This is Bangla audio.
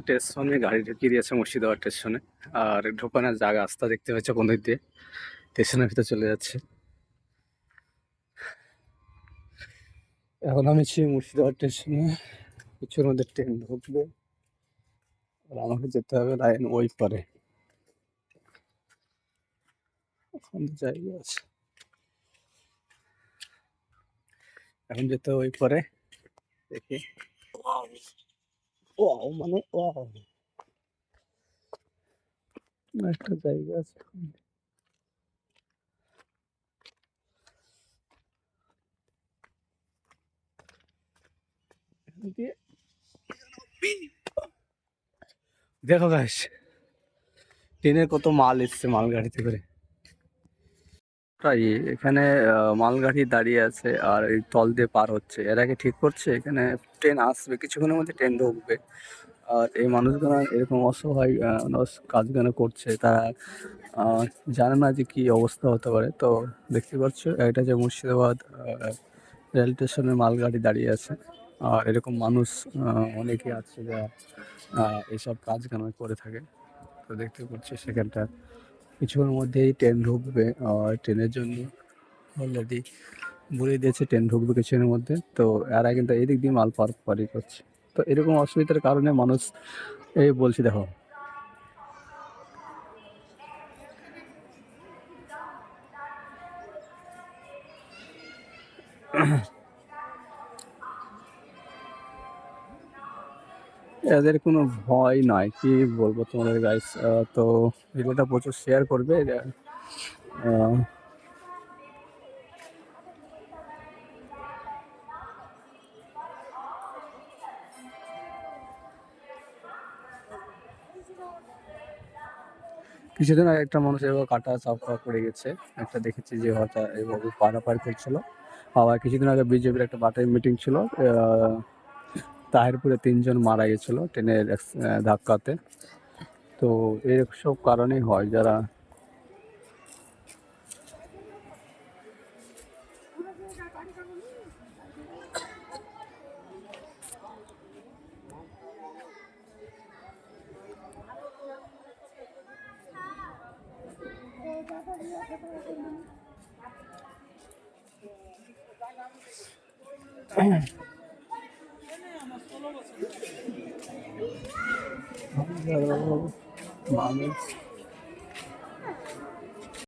স্টেশনে গাড়ি ঢুকিয়ে দিয়েছে মুর্শিদাবাদ স্টেশনে আর ঢোকানোর জায়গা আস্তা দেখতে পাচ্ছে বন্ধুর দিয়ে। স্টেশনের ভিতরে চলে যাচ্ছে। এখন আমি সেই মুর্শিদাবাদ স্টেশনে কিছুর মধ্যে ট্রেন ঢুকবে। আর আমাকে যেতে হবে লাইন ওই পারে। এখন জায়গা আছে। এখন যেতে হবে ওই পারে দেখি ও মানে ও একটা জায়গা আছে এখান দিয়ে দেখো গাইস ট্রেনের কত মাল এসছে মালগাড়িতে করে তাই এখানে মালগাড়ি দাঁড়িয়ে আছে আর এই তল দিয়ে পার হচ্ছে। এরা কি ঠিক করছে, এখানে ট্রেন আসবে, কিছুক্ষণের মধ্যে ট্রেন ঢুকবে। আর এই মানুষগুলো এরকম অসহায় কাজগুলো করছে, তারা জানে না যে কি অবস্থা হতে পারে। তো দেখতে পাচ্ছ, এটা যে মুর্শিদাবাদ রেল স্টেশনের মালগাড়ি দাঁড়িয়ে আছে। আর এরকম মানুষ অনেকে আছে যারা এইসব কাজগুলো করে থাকে। তো দেখতে পাচ্ছি সেখানটা। কিছুক্ষণের মধ্যেই ট্রেন ঢুকবে আর ট্রেনের জন্য। অলরেডি বলে দিয়েছে ট্রেন ঢুকবে কিছুক্ষণের মধ্যে। তো এরা কিন্তু এই দিক দিয়ে মাল পার পারি করছে তো এরকম অসুবিধার কারণে মানুষ এই বলছি, দেখো। এদের কোনো ভয় নয়, কি বলব তোমাদের গাইস তো ভিডিওটা প্রচুর শেয়ার করবে। কিছুদিন আগে একটা মানুষ এভাবে কাটা চাপা পড়ে গেছে। একটা দেখেছি যে হঠাৎ এভাবে পারাপার করছিল। আবার কিছুদিন আগে বিজেপির একটা পার্টির মিটিং ছিল তাহিরপুরে তিনজন মারা গেছিল ট্রেনের ধাক্কাতে। তো এসব কারণেই হয় যারা মানুষ